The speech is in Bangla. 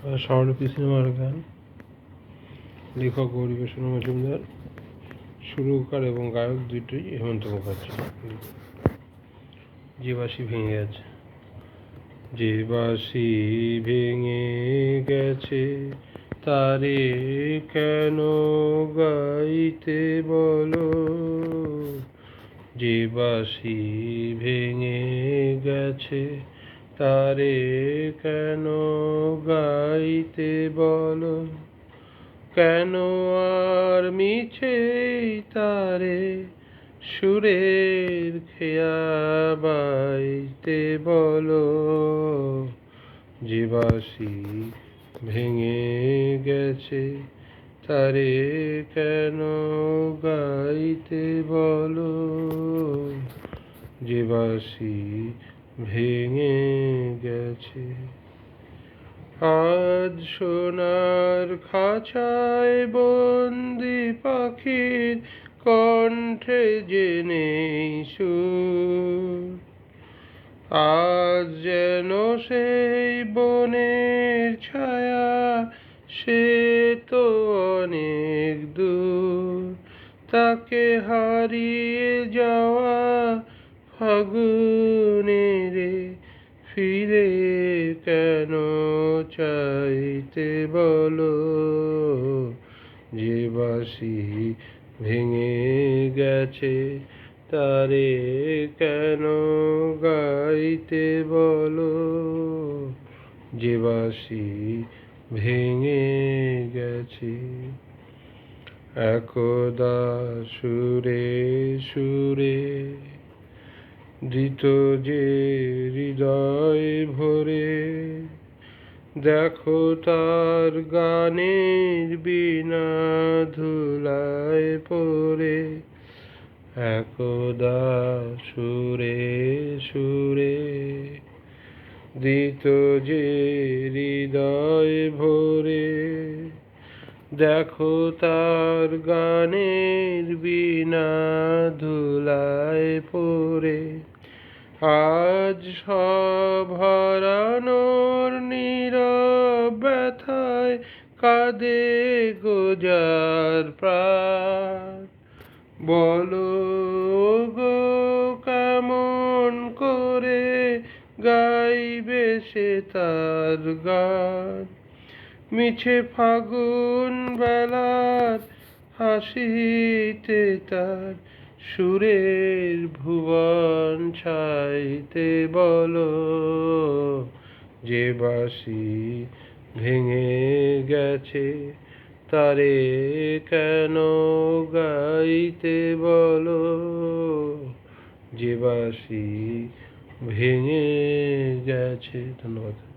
স্বরলিপি সিনেমার গান। লেখক গৌরীপ্রসন্ন মজুমদার, সুরকার এবং গায়ক দুটোই হেমন্ত মুখার্জি। যে বাঁশি ভেঙে গেছে, যে বাঁশি ভেঙে গেছে, তারে কেন গাইতে বলো? যে বাসি ভেঙে গেছে তারে কেন গাইতে বলো? কেন আর মিছে তারে সুরের খেয়া বাইতে বলো? যে ভেঙে গেছে, তারে কেন গাইতে বলো? বাঁশি ভেঙে গেছে। আজ সোনার খাঁচায় বন্দি পাখির কণ্ঠে সুর। আজ যেন সেই বনের ছায়া, সে তো অনেক দূর। তাকে হারিয়ে যাওয়া ফাগুনেরে চাইতে বলো, যে বাসি ভেঙে গেছে, তারে কেন গাইতে বলো? যে বাসি ভেঙে গেছে। একদা সুরে সুরে দিত যে হৃদয় ভরে দেখো তার গানের বিনা ধুলায় পড়ে। একদা সুরে সুরে দিত যে হৃদয় ভরে। দেখো তার গানের বিনা ধুলায় পড়ে। আজ সব হারানোর নীরব ব্যথায় কাঁদে গোজার প্রাণ। বলো গো, কেমন করে গাইবে সে তার গান? মিছে ফাগুন বেলার হাসিতে তার সুরের ভুবন ছাইতে বলো, যে বাসি ভেঙে গেছে তারে কেন গাইতে বলো? যে বাসি ভেঙে গেছে, ধন্যবাদ।